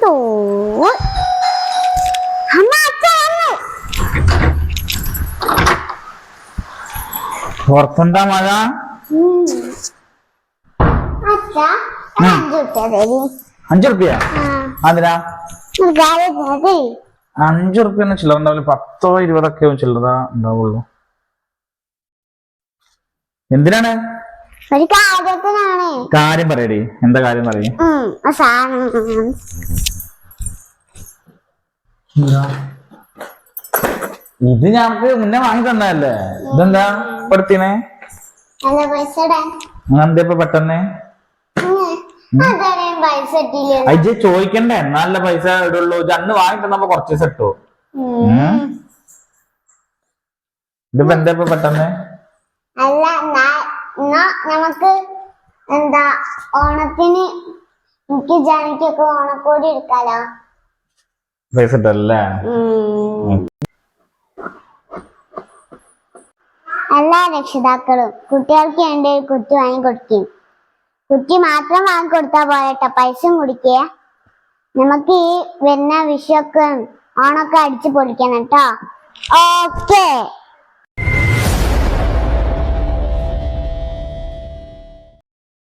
തൂ. അമ്മ അച്ഛ വന്നു പുറത്തെന്താ മഴ ഉം. അച്ഛ ഒരു അഞ്ച് റുപ്യ തരി അഞ്ചു റുപ്യ ആ അതിനാ ഒരു കാര്യം തരി അഞ്ചു റുപ്യ ചില്ലറ ഉണ്ടാവില്ല പത്തോ ഇരുപതൊക്കെ ചില്ലറ ഉണ്ടാവുള്ളൂ എന്തിനാണ് ഒരു കാര്യത്തിനാണ് കാര്യം പറയടി. എന്താ കാര്യം പറയേ? ഇത് ഞങ്ങൾക്ക് മുന്നേ വാങ്ങി തന്നല്ലേ ഇതെന്താ? പെടുത്തിനെ? എന്താ ഇപ്പൊ പെട്ടെന്ന്? അയ്യ ചോദിക്കണ്ടേ? നല്ല പൈസ ഇടുള്ളൂ. ഇത് അന്ന് വാങ്ങി തന്നപ്പോ കുറച്ച് ദിവസം ഇട്ടു ഇതിപ്പോ എന്താ ഇപ്പൊ പെട്ടെന്ന്? എന്നാ നമുക്ക് എന്താ ഓണത്തിന് എനിക്ക് ജാനിക്കൊക്കെ ഓണക്കോടി എടുക്കാലോ? പൈസ ഇട്ടല്ലേ ഉം. എല്ലാ രക്ഷിതാക്കളും കുട്ടികൾക്ക് വേണ്ടി ഒരു കുറ്റി വാങ്ങി കൊടുക്കും. കുറ്റി മാത്രം വാങ്ങി കൊടുത്താൽ പോരട്ടെ പൈസയും കുടിക്കേ. നമുക്ക് ഈ വരുന്ന വിഷുവൊക്കെ ഓണൊക്കെ അടിച്ചു പൊളിക്കണം കേട്ടോ. ഓക്കേ.